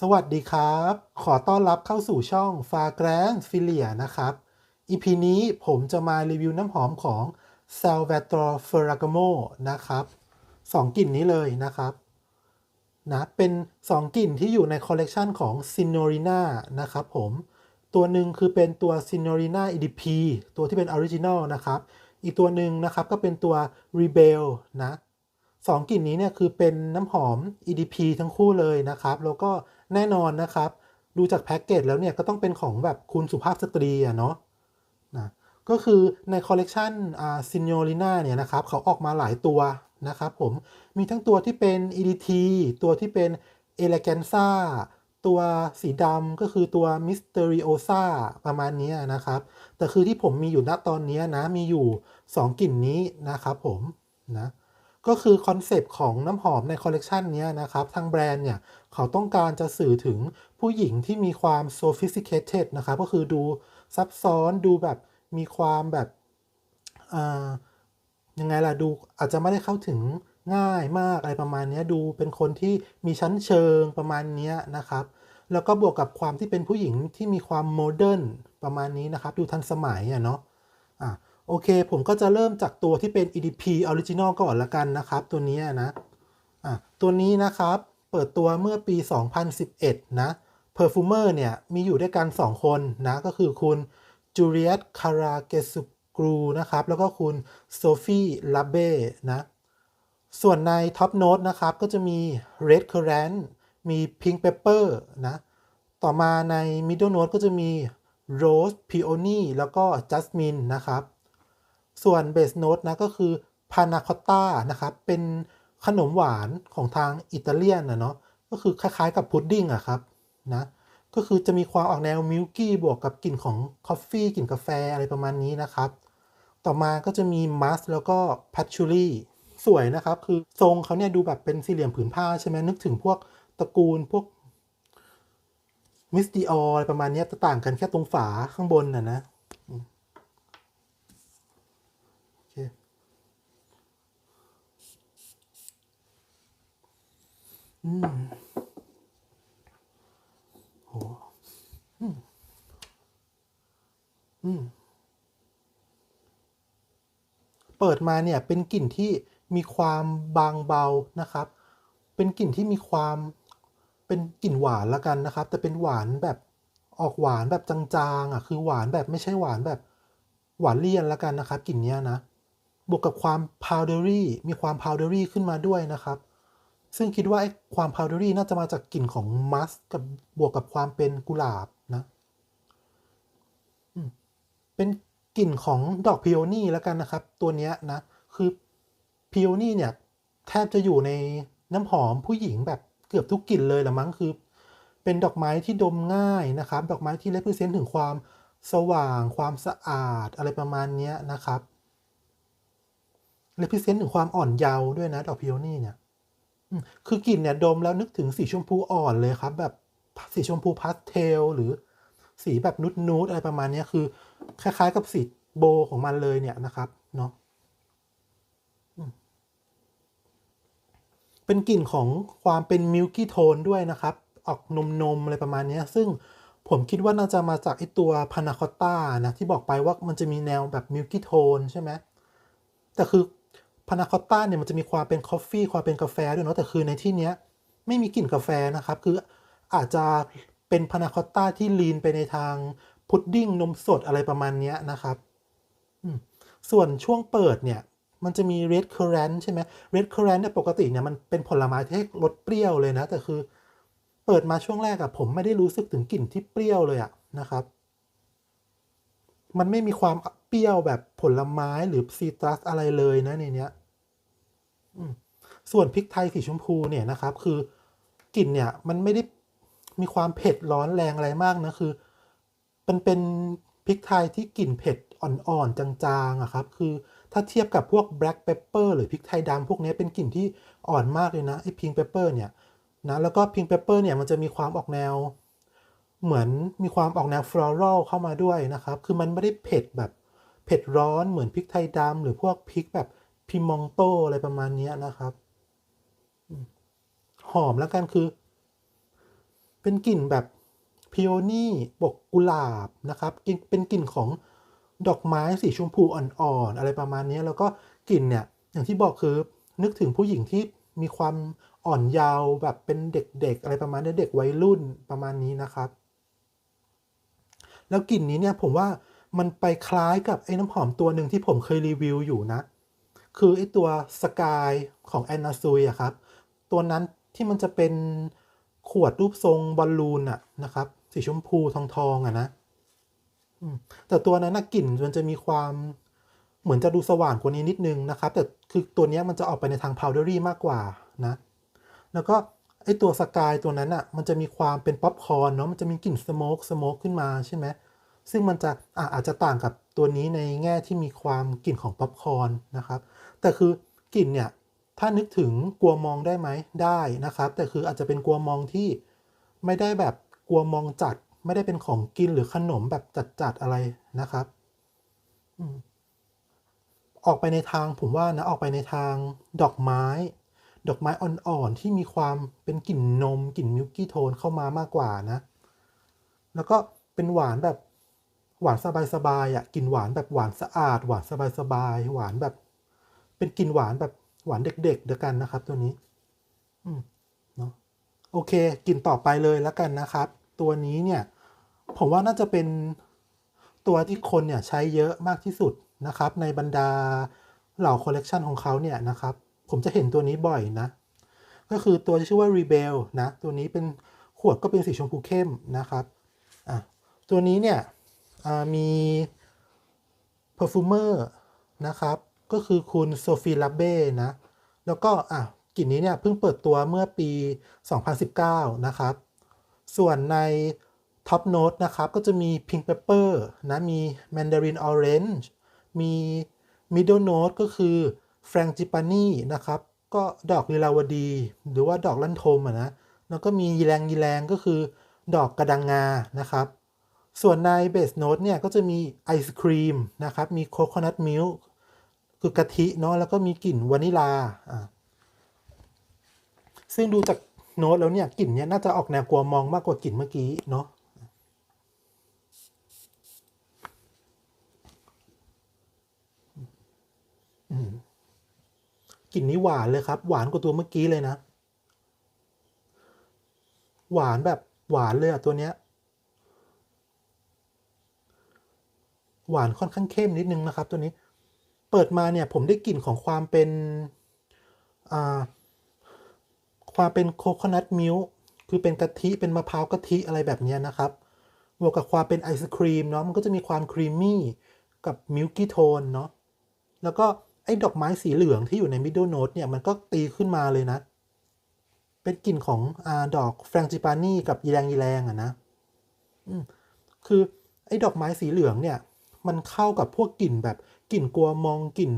สวัสดีครับ ขอต้อนรับเข้าสู่ช่อง f a g r a n f i l i a นะครับ EP นี้ผมจะมารีวิวน้ำหอมของ Salvatore Ferragamo นะครับสองกลิ่นนี้เลยนะครับนะเป็น 2 กลิ่นที่อยู่ในคอลเลกชันของ s i n o r i n a นะครับผม ตัวหนึ่งคือเป็นตัว s i n o r i n a EDP ตัวที่เป็นออริจินอลนะครับ อีกตัวหนึ่งนะครับก็เป็นตัว Rebel นะสองกลิ่นนี้เนี่ยคือเป็นน้ำหอม EDP ทั้งคู่เลยนะครับ แล้วก็ แน่นอนนะครับ ดูจากแพ็กเกจแล้วเนี่ยก็ต้องเป็นของแบบคุณสุภาพสตรีอะเนาะนะก็คือในคอลเลกชันอ่าซินโยลิน่าเนี่ยนะครับ เขาออกมาหลายตัวนะครับผมมีทั้งตัวที่เป็น EDT ตัวที่เป็น Eleganza ตัวสีดำก็คือตัว Mysteriosa ประมาณนี้นะครับ แต่คือที่ผมมีอยู่ณตอนนี้นะ มีอยู่ 2 กลิ่นนี้นะครับผมนะ ก็คือคอนเซปต์ของน้ำหอมในคอลเลกชันนี้นะครับ ทางแบรนด์เนี่ย เขาต้องการจะสื่อถึงผู้หญิงที่มีความ sophisticated นะครับ ก็คือดูซับซ้อนดูแบบมีความแบบยังไงล่ะ ดูอาจจะไม่ได้เข้าถึงง่ายมากอะไรประมาณนี้ดูเป็นคนที่มีชั้นเชิงประมาณนี้นะครับ แล้วก็บวกกับความที่เป็นผู้หญิงที่มีความโมเดิร์นประมาณนี้นะครับ ดูทันสมัยอะเนาะอะ โอเค ผมก็จะเริ่มจากตัวที่เป็น EDP Original ก่อนละกันนะครับ ตัวนี้นะอะตัวนี้นะครับ เปิดตัวเมื่อปี 2011 นะ Perfumer เนี่ย มีอยู่ด้วยกัน 2 คนนะ ก็คือคุณจูเลียตคาราเกสุกรูนะครับ แล้วก็คุณโซฟีลาเบ้นะ ส่วนใน Top Note นะครับ ก็จะมี Red Currant มี Pink Pepper นะ ต่อมาใน Middle Note ก็จะมี Rose Peony แล้วก็ Jasmine นะครับ ส่วน Base Note นะก็คือ Panna Cotta นะครับ เป็นขนมหวานของทางอิตาเลียนนะเนาะก็คือคล้ายๆกับพุดดิ้งอะครับนะก็คือจะมีความออกแนวมิลกี้บวกกับกลิ่นของคอฟฟี่กลิ่นกาแฟอะไรประมาณนี้นะครับ ต่อมาก็จะมีมัสแล้วก็พัชชูรี่สวยนะครับ คือทรงเขาเนี่ยดูแบบเป็นสี่เหลี่ยมผืนผ้าใช่ไหมนึกถึงพวกตระกูลพวกมิสติอออะไรประมาณนี้จะต่างกันแค่ตรงฝาข้างบนน่ะนะอืมโอเค อืมโหอืมอืมเปิดมาเนี่ยเป็นกลิ่นที่มีความบางเบานะครับ เป็นกลิ่นที่มีความเป็นกลิ่นหวานละกันนะครับ แต่เป็นหวานแบบออกหวานแบบจางๆอะคือหวานแบบไม่ใช่หวานแบบหวานเลี่ยนละกันนะครับกลิ่นเนี้ยนะ บวกกับความพาวเดอรี่มีความพาวเดอรี่ขึ้นมาด้วยนะครับ ซึ่งคิดว่าไอ้ความพาวเดอรี่น่าจะมาจากกลิ่นของมัสกับบวกกับความเป็นกุหลาบนะเป็นกลิ่นของดอกพิโอนี่แล้วกันนะครับ ตัวเนี้ยนะ คือพิโอนี่เนี่ย แทบจะอยู่ในน้ำหอมผู้หญิงแบบเกือบทุกกลิ่นเลยละมั้งคือ เป็นดอกไม้ที่ดมง่ายนะครับ ดอกไม้ที่เลพิเซนต์ถึงความสว่าง ความสะอาดอะไรประมาณนี้นะครับเลพิเซนต์ถึงความอ่อนเยาว์ด้วยนะดอกพิโอนี่เนี่ย คือกลิ่นเนี่ยดมแล้วนึกถึงสีชมพูอ่อนเลยครับ แบบสีชมพูพาสเทลหรือสีแบบนุดนูดอะไรประมาณนี้คือ คล้าย ๆ กับสีโบของมันเลยเนี่ยนะครับเนาะเป็นกลิ่นของความเป็นมิลกี้โทนด้วยนะครับ ออกนมนมๆอะไรประมาณนี้ซึ่งผมคิดว่าน่าจะมาจากไอตัวพานาคอต้านะ ที่บอกไปว่ามันจะมีแนวแบบมิลกี้โทนใช่ไหมแต่คือ พานาคอตต้าเนี่ยมันจะมีความเป็นคอฟฟี่ความเป็นกาแฟด้วยเนาะแต่คือในที่เนี้ยไม่มีกลิ่นกาแฟนะครับ คืออาจจะเป็นพานาคอตต้าที่ลีนไปในทางพุดดิ้งนมสดอะไรประมาณนี้นะครับส่วนช่วงเปิดเนี่ย มันจะมี red currant ใช่ไหม red currant เนี่ยปกติเนี่ยมันเป็นผลไม้ที่ให้รสเปรี้ยวเลยนะ แต่คือเปิดมาช่วงแรกอะผมไม่ได้รู้สึกถึงกลิ่นที่เปรี้ยวเลยอะนะครับ มันไม่มีความเปรี้ยวแบบผลไม้หรือซีตรัสอะไรเลยนะในเนี้ย ส่วนพริกไทยสีชมพูเนี่ยนะครับ คือกลิ่นเนี่ยมันไม่ได้มีความเผ็ดร้อนแรงอะไรมากนะคือมันเป็นพริกไทยที่กลิ่นเผ็ดอ่อนๆจางๆอะครับ คือถ้าเทียบกับพวก black pepper หรือพริกไทยดำพวกนี้เป็นกลิ่นที่อ่อนมากเลยนะไอ้ pink pepper เนี่ยนะแล้วก็ pink pepper เนี่ยมันจะมีความออกแนว เหมือนมีความออกแนว floral เข้ามาด้วยนะครับ คือมันไม่ได้เผ็ดแบบเผ็ดร้อนเหมือนพริกไทยดำหรือพวกพริกแบบ พิมองโตอะไรประมาณนี้นะครับ หอมแล้วกันคือ เป็นกลิ่นแบบพิโอนี่ปกกุหลาบนะครับเป็นกลิ่นของดอกไม้สีชมพูอ่อนๆอะไรประมาณนี้แล้วก็กลิ่นเนี่ยอย่างที่บอกคือนึกถึงผู้หญิงที่มีความอ่อนเยาว์แบบเป็นเด็กๆ อะไรประมาณนี้เด็กวัยรุ่นประมาณนี้นะครับ แล้วกลิ่นนี้เนี่ยผมว่ามันไปคล้ายกับไอ้น้ำหอมตัวหนึ่งที่ผมเคยรีวิวอยู่นะ คือไอตัวสกายของแอนนาซุยอะครับ ตัวนั้นที่มันจะเป็นขวดรูปทรงบอลลูนอะนะครับ สีชมพูทองทองอะนะแต่ตัวนั้นกลิ่นมันจะมีความเหมือนจะดูสว่างกว่านี้นิดนึงนะครับ แต่คือตัวนี้มันจะออกไปในทางพาวเดอรี่มากกว่านะ แล้วก็ไอตัวสกายตัวนั้นอะมันจะมีความเป็นป๊อปคอร์นเนาะมันจะมีกลิ่นสโมกสโมกขึ้นมาใช่ไหมซึ่งมันจะอะอาจจะต่างกับตัวนี้ในแง่ที่มีความกลิ่นของป๊อปคอร์นนะครับ แต่คือกลิ่นเนี่ยถ้านึกถึงกลัวมองได้ไหมได้นะครับ แต่คืออาจจะเป็นกลัวมองที่ไม่ได้แบบกลัวมองจัด ไม่ได้เป็นของกินหรือขนมแบบจัดๆอะไรนะครับออกไปในทางผมว่านะออกไปในทางดอกไม้ ดอกไม้อ่อนๆที่มีความเป็นกลิ่นนมกลิ่นมิลกี้โทนเข้ามามากกว่านะ แล้วก็เป็นหวานแบบหวานสบายๆอะกลิ่นหวานแบบหวานสะอาด หวานสบายๆหวานแบบ เป็นกลิ่นหวานแบบหวานเด็กๆเดียวกันนะครับ ตัวนี้ อืมเนาะโอเคกลิ่นต่อไปเลยแล้วกันนะครับ ตัวนี้เนี่ย ผมว่าน่าจะเป็นตัวที่คนเนี่ยใช้เยอะมากที่สุดนะครับ ในบรรดาเหล่าคอลเลกชันของเขาเนี่ยนะครับ ผมจะเห็นตัวนี้บ่อยนะ ก็คือตัวที่ชื่อว่า Rebel นะ ตัวนี้เป็นขวดก็เป็นสีชมพูเข้มนะครับอะตัวนี้เนี่ยอ่ามี perfumer นะครับ ก็คือคุณโซฟีลาเบ้นะ แล้วก็อะกลิ่นนี้เนี่ยเพิ่งเปิดตัวเมื่อปี 2019 นะครับ ส่วนใน Top Note นะครับ ก็จะมี Pink Pepper นะมี Mandarin Orange มี Middle Note ก็คือ Frangipani นะครับ ก็ดอกลีลาวดี หรือว่าดอกลั่นทมอะนะ แล้วก็มียีแรงยีแรงก็คือดอกกระดังงานะครับ ส่วนใน Base Note เนี่ยก็จะมีไอศครีมนะครับ มี Coconut Milk คื คือกะทิเนาะแล้วก็มีกลิ่นวานิลาอ่าซึ่งดูจากโน้ตแล้วเนี่ยกลิ่นเนี้ยน่าจะออกแนวกลัวมองมากกว่ากลิ่นเมื่อกี้เนาะกลิ่นนี้หวานเลยครับ หวานกว่าตัวเมื่อกี้เลยนะ หวานแบบหวานเลยอะตัวเนี้ย หวานค่อนข้างเข้มนิดนึงนะครับตัวนี้ เปิดมาเนี่ยผมได้กลิ่นของความเป็นความเป็นโคคอนัทมิลค์คือเป็นกะทิเป็นมะพร้าวกะทิอะไรแบบนี้นะครับ บวกกับความเป็นไอศครีมเนาะมันก็จะมีความครีมมี่กับมิลกี้โทนเนาะแล้วก็ไอ้ดอกไม้สีเหลืองที่อยู่ใน middle note เนี่ยมันก็ตีขึ้นมาเลยนะ เป็นกลิ่นของอดอกแฟรงจิปานี่กับยีแรงยีแรงอะนะคือไอ้ดอกไม้สีเหลืองเนี่ย มันเข้ากับพวกกลิ่นแบบ กลิ่นกัวมองกลิ่น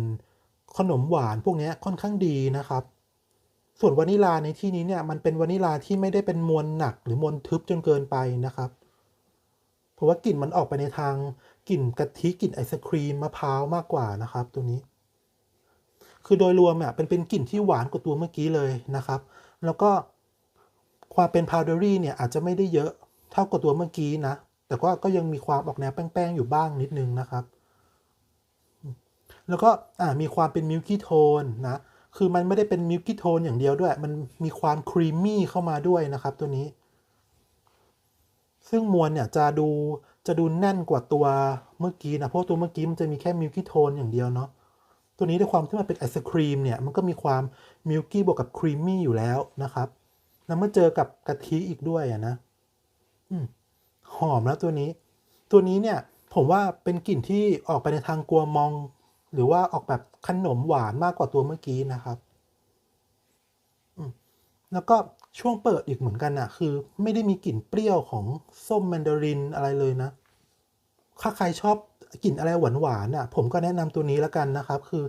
ขนมหวานพวกนี้ค่อนข้างดีนะครับ ส่วนวานิลาในที่นี้เนี่ยมันเป็นวานิลาที่ไม่ได้เป็นมวลหนักหรือมวลทึบจนเกินไปนะครับ เพราะว่ากลิ่นมันออกไปในทางกลิ่นกะทิกลิ่นไอศครีมมะพร้าวมากกว่านะครับ ตัวนี้ คือโดยรวมอะเป็นเป็นกลิ่นที่หวานกว่าตัวเมื่อกี้เลยนะครับ แล้วก็ความเป็นพาวเดอรี่เนี่ยอาจจะไม่ได้เยอะเท่ากับตัวเมื่อกี้นะ แต่ก็ก็ยังมีความออกแนวแป้งๆอยู่บ้างนิดนึงนะครับ แล้วก็มีความเป็นมิลกี้โทนนะ คือมันไม่ได้เป็นมิลกี้โทนอย่างเดียวด้วย มันมีความครีมมี่เข้ามาด้วยนะครับตัวนี้ ซึ่งมวลเนี่ยจะดูจะดูแน่นกว่าตัวเมื่อกี้นะ เพราะตัวเมื่อกี้มันจะมีแค่มิลกี้โทนอย่างเดียวเนาะ ตัวนี้ด้วยความที่มันเป็นไอศครีมเนี่ย มันก็มีความมิลกี้บวกกับครีมมี่อยู่แล้วนะครับแล้วเมื่อเจอกับกะทิอีกด้วยอะนะ อืมหอมแล้วตัวนี้ ตัวนี้เนี่ยผมว่าเป็นกลิ่นที่ออกไปในทางกัวมอง หรือว่าออกแบบขนมหวานมากกว่าตัวเมื่อกี้นะครับแล้วก็ช่วงเปิดอีกเหมือนกันอะคือ ไม่ได้มีกลิ่นเปรี้ยวของส้มแมนดารินอะไรเลยนะ ถ้าใครชอบกลิ่นอะไรหวานหวานๆอะผมก็แนะนำตัวนี้แล้วกันนะครับ คือ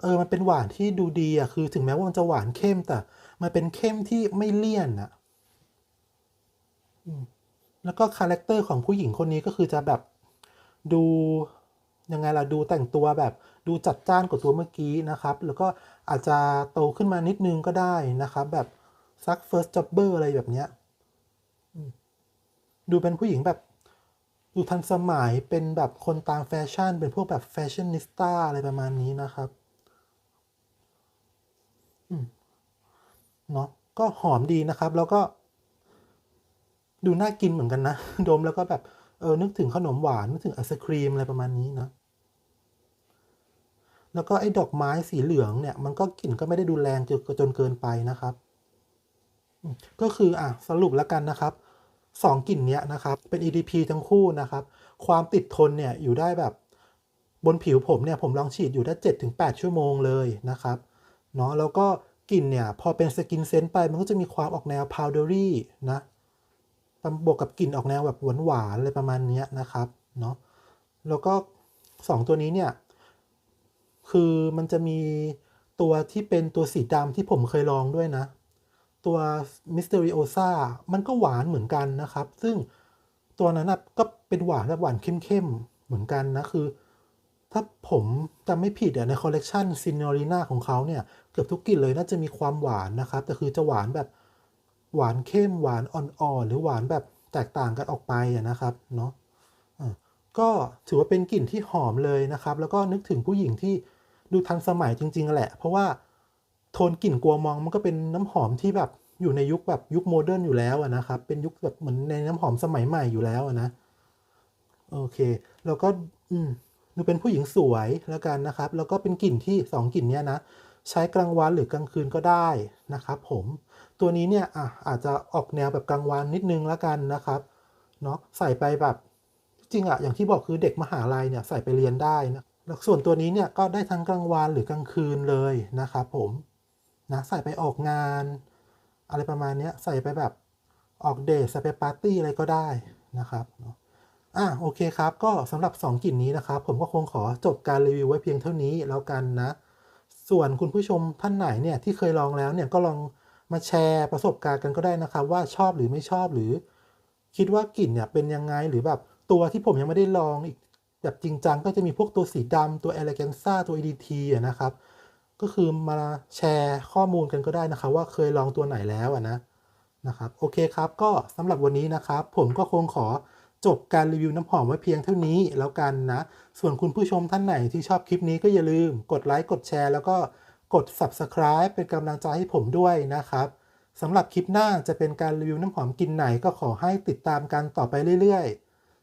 เออมันเป็นหวานที่ดูดีอะคือ ถึงแม้ว่ามันจะหวานเข้มแต่ มันเป็นเข้มที่ไม่เลี่ยนอะแล้วก็คาแรคเตอร์ของผู้หญิงคนนี้ก็คือจะแบบดู ยังไงล่ะดูแต่งตัวแบบดูจัดจ้านกว่าตัวเมื่อกี้นะครับ แล้วก็อาจจะโตขึ้นมานิดนึงก็ได้นะครับ แบบซัก first jobber อะไรแบบเนี้ยดูเป็นผู้หญิงแบบดูทันสมัยเป็นแบบคนตามแฟชั่น เป็นพวกแบบแฟชั่นนิสต้าอะไรประมาณนี้นะครับเนาะก็หอมดีนะครับ แล้วก็ ดูน่ากินเหมือนกันนะ ดมแล้วก็แบบ เออ นึกถึงขนมหวาน นึกถึงไอศครีมอะไรประมาณนี้นะ แล้วก็ไอ้ดอกไม้สีเหลืองเนี่ยมันก็กลิ่นก็ไม่ได้ดูแรงจนจนเกินไปนะครับ ก็คืออะสรุปแล้วกันนะครับสองกลิ่นเนี้ยนะครับเป็น EDP ทั้งคู่นะครับ ความติดทนเนี่ยอยู่ได้แบบบนผิวผมเนี่ยผมลองฉีดอยู่ได้ 7-8 ชั่วโมงเลยนะครับเนาะแล้วก็กลิ่นเนี่ยพอเป็นสกินเซนต์ไปมันก็จะมีความออกแนวพาวเดอรี่นะบวกกับกลิ่นออกแนวแบบหวานๆอะไรประมาณนี้นะครับเนาะแล้วก็สองตัวนี้เนี่ย คือมันจะมีตัวที่เป็นตัวสีดำที่ผมเคยลองด้วยนะ ตัว Mysteriosa มันก็หวานเหมือนกันนะครับ ซึ่งตัวนั้นก็เป็นหวานแบบหวานเข้มๆ เหมือนกันนะ คือ ถ้าผมจำไม่ผิดอะในคอลเลกชันซิน n อริน่าของเขาเนี่ย เกือบทุกกลิ่นเลยน่าจะมีความหวานนะครับ แต่คือจะหวานแบบหวานเข้มหวานอ่อนๆ หรือหวานแบบแตกต่างกันออกไปนะครับเนาะก็ถือว่าเป็นกลิ่นที่หอมเลยนะครับ แล้วก็นึกถึงผู้หญิงที่ ดูทันสมัยจริงๆแหละ เพราะว่าโทนกลิ่นกัวมองมันก็เป็นน้ำหอมที่แบบอยู่ในยุคแบบยุคโมเดิร์นอยู่แล้วนะครับ เป็นยุคแบบเหมือนในน้ำหอมสมัยใหม่อยู่แล้วนะ โอเค แล้วก็อืมดูเป็นผู้หญิงสวยแล้วกันนะครับ แล้วก็เป็นกลิ่นที่สองกลิ่นเนี้ยนะ ใช้กลางวันหรือกลางคืนก็ได้นะครับ ผม ตัวนี้เนี่ยอะอาจจะออกแนวแบบกลางวันนิดนึงแล้วกันนะครับเนาะใส่ไปแบบจริงอะอย่างที่บอกคือเด็กมหาลัยเนี่ยใส่ไปเรียนได้นะ ส่วนตัวนี้เนี่ยก็ได้ทั้งกลางวันหรือกลางคืนเลยนะครับผมนะใส่ไปออกงาน อะไรประมาณนี้ใส่ไปแบบออกเดทใส่ไปปาร์ตี้อะไรก็ได้นะครับอะโอเคครับก็สำหรับ 2กลิ่นนี้นะครับ ผมก็คงขอจบการรีวิวไว้เพียงเท่านี้แล้วกันนะ ส่วนคุณผู้ชมท่านไหนเนี่ยที่เคยลองแล้วเนี่ยก็ลองมาแชร์ประสบการณ์กันก็ได้นะครับ ว่าชอบหรือไม่ชอบหรือ คิดว่ากลิ่นเนี่ยเป็นยังไงหรือแบบตัวที่ผมยังไม่ได้ลองอีก แบบจริงจังก็จะมีพวกตัวสีดำตัว Eleganza ตัว EDT อะนะครับ ก็คือมาแชร์ข้อมูลกันก็ได้นะครับว่าเคยลองตัวไหนแล้วนะนะครับโอเคครับก็สำหรับวันนี้นะครับ ผมก็คงขอจบการรีวิวน้ำหอมไว้เพียงเท่านี้แล้วกันนะ ส่วนคุณผู้ชมท่านไหนที่ชอบคลิปนี้ก็อย่าลืมกดไลค์กดแชร์แล้วก็กด Subscribe เป็นกำลังใจให้ผมด้วยนะครับสำหรับคลิปหน้าจะเป็นการรีวิวน้ำหอมกลินไหนก็ขอให้ติดตามกันต่อไปเรื่อยๆ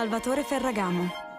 Salvatore Ferragamo.